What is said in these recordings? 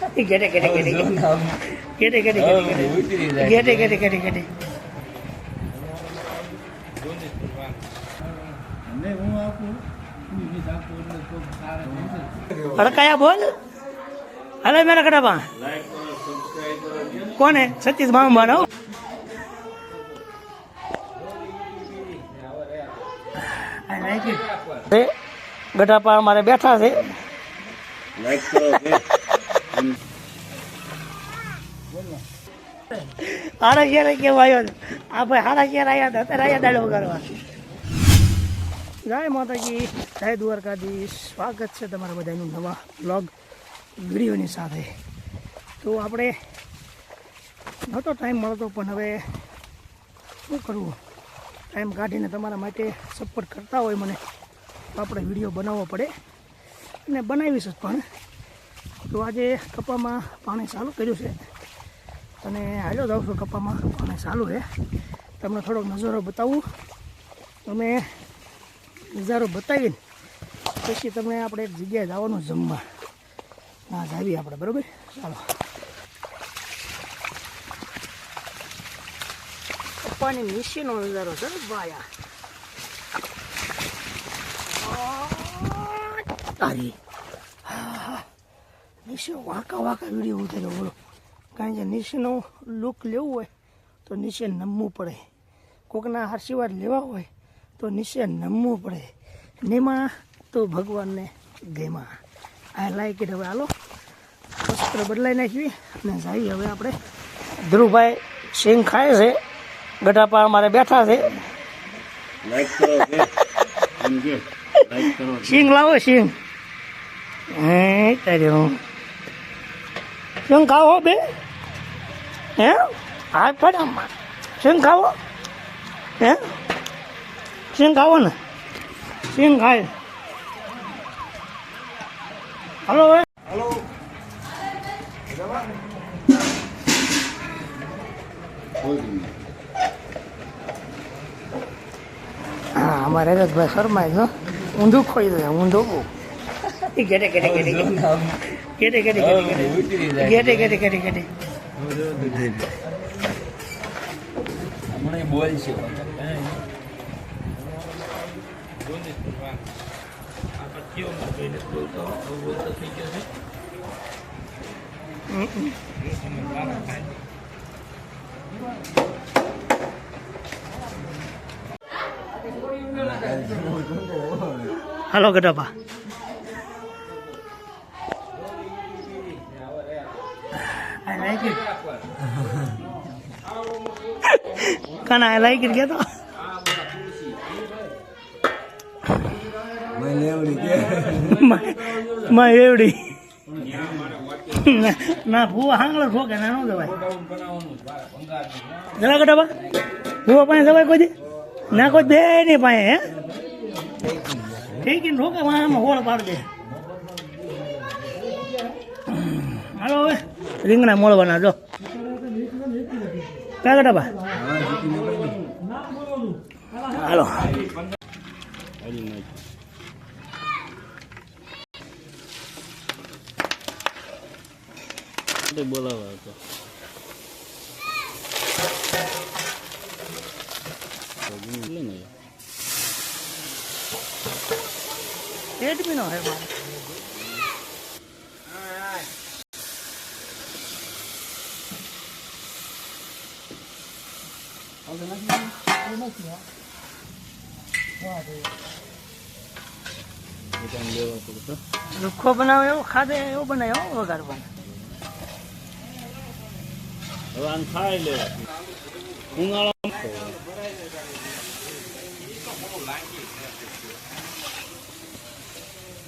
ઘેટે ઘેટે ઘેટે ઘેટે. ઘેટે ઘેટે ઘેટે ઘેટે. ઘેટે હડકાયા બોલ. હાલે મેરા કડાપા કોને? સતીશ બાબા નો ગઢાપા અમારે બેઠા છે. હાડા ક્યારે કેવું આવ્યો છે? આ ભાઈ હાડા ક્યારે આવ્યા હતા. અત્યારે આવ્યા દાડો વગાડવા. જય માતાજી. જય દ્વારકાધીશ. સ્વાગત છે તમારા બધાનું નવા બ્લોગ વિડીયોની સાથે. તો આપણે નહોતો ટાઈમ મળતો, પણ હવે શું કરવું? ટાઈમ કાઢીને તમારા માટે સપોર્ટ કરતા હોય મને, તો આપણે વીડિયો બનાવવો પડે. અને બનાવીશ પણ. તો આજે કપામાં પાણી ચાલુ કર્યું છે. અને હાલો જાઉં છું કપામાં પાણી ચાલુ છે. તમને થોડોક નજારો બતાવું. અમે નજારો બતાવીને પછી તમને આપણે એક જગ્યાએ જવાનું જમવા. ના જાવી આપણે, બરાબર? ચાલો. કપ્પાની નીચેનો નજારો છે ભાયા તારી. નીચે વાંકા વાંકા વીડિયો ઉતાર્યો બોલો. કારણ કે નીચેનો લુક લેવું હોય તો નીચે નમવું પડે. કોકના આશીર્વાદ લેવા હોય તો નીચે નમવું પડે. નેમાં તો ભગવાનને ગેમાં. આ લાઈક હવે હાલો. વસ્ત્ર બદલાઈ નાખવી અને જઈએ હવે આપણે. ધ્રુવભાઈ સિંગ ખાય છે. ગઢાપા અમારે બેઠા છે. સિંગ લાવો સિંગ હે તારે હું. શંખાવો બે? હે? હા પડામાં શંખાવો હે? શંખાવો ને? શંખાય હલો હલો. હા અમારે રજભાઈ શર્મા ઊંધું ખોઈ દે ઊંધો. બહુ ઘેરે ઘેરે Halo, kenapa? Like it. Can I like it Get મેં લેવડી કે માં એવડી ના- ભૂવા હાંગળો ઠોકે ના નો દવાય જરા ગઢાપા ભૂવા પાસે દવાય કોઈ? ના કોઈ દે નહીં પાસે હે? ઠીક ઠોકે આમાં હોળ પાડ દે. હાલો હવે રીંગણા મોળ બનાવજો ક્યાં કટા બા હાલો બોલાવા હતો એડમીનો હે મારે લુખો બનાવે એવો ખાધે એવો બનાવ્યો હો વઘાર પણ હવે આને ખાઈ લે ઉનાળા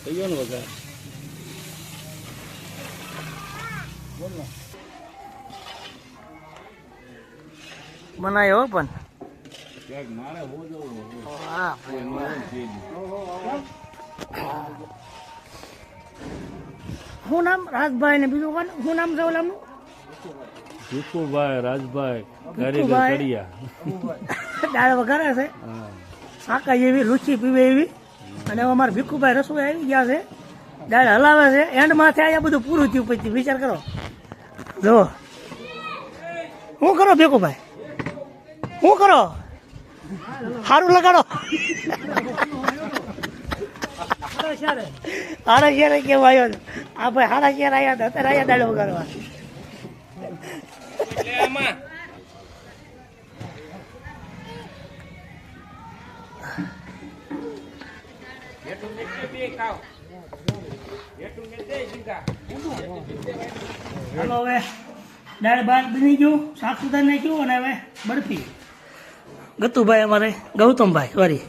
થઈ ગયો ને વગર બનાવ્યો પણ. હા શું નામ? રાજભાઈ ને બીજું કોણ? શું નામ છે ઓલાનું ભીખુભાઈ રાજભાઈ ભીખુભાઈ. કડિયા દાળ વઘારે છે. હા શાકા જેવી લુચી પીવે એવી. અને અમારા ભીખુભાઈ રસોઈ આવી ગયા છે. દાળ હલાવે છે. એન્ડ માથે અહીંયા બધું પૂરું થયું પછી વિચાર કરો. જો શું કરો ભેગો શું કરો? સારું લગાડો. હાડા શેર કેમ આવ્યો આ ભાઈ હાડા શેર આવ્યા હતા, અત્યારે આવ્યા દાડો કરવા હવે દાળ ભાત બની ગયું સુધારી નાખ્યું અને હવે બરફી. ગતુભાઈ અમારે ગૌતમભાઈ સોરી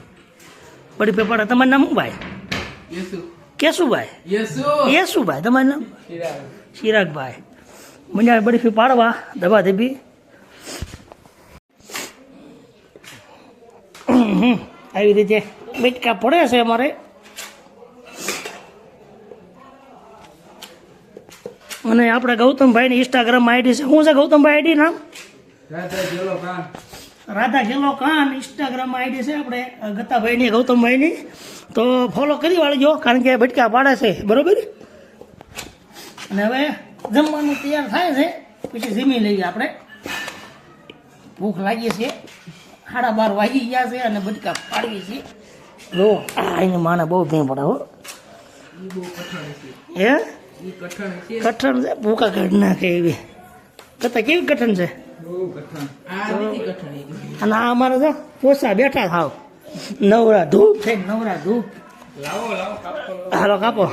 બડી પડે તમારું નામ શું ભાઈ? કેશુભાઈ? યેશુભાઈ તમારું નામ? ચિરાગભાઈ. મને બરફી પાડવા દબા દેબી આવી રીતે બેટકા પડે છે અમારે. અને આપણે ગૌતમભાઈની ઇન્સ્ટાગ્રામ આઈડી છે. શું છે ગૌતમભાઈ આઈડી નામ? રાધા ગેલો કાન ઇન્સ્ટાગ્રામ આઈડી છે આપણે ગતાભાઈની ગૌતમભાઈની. તો ફોલો કરી વાળજો કારણ કે ભટકા પાડે છે બરોબર? અને હવે જમવાનું તૈયાર થાય છે પછી જમી લઈએ આપણે. ભૂખ લાગી છે સાડા બાર વાગી ગયા છે અને બટકા પાડવી છે. જો એને માને બહુ ભીણ પડે હો. હે? કઠણ છે? ભૂકા કાઢ નાખે એવી. કથા કેવી કઠણ છે? અને આ અમારે તો પોસા બેઠા થાવ. નવરા ધૂપ છે નવરા ધૂપ. હાલો કાપો.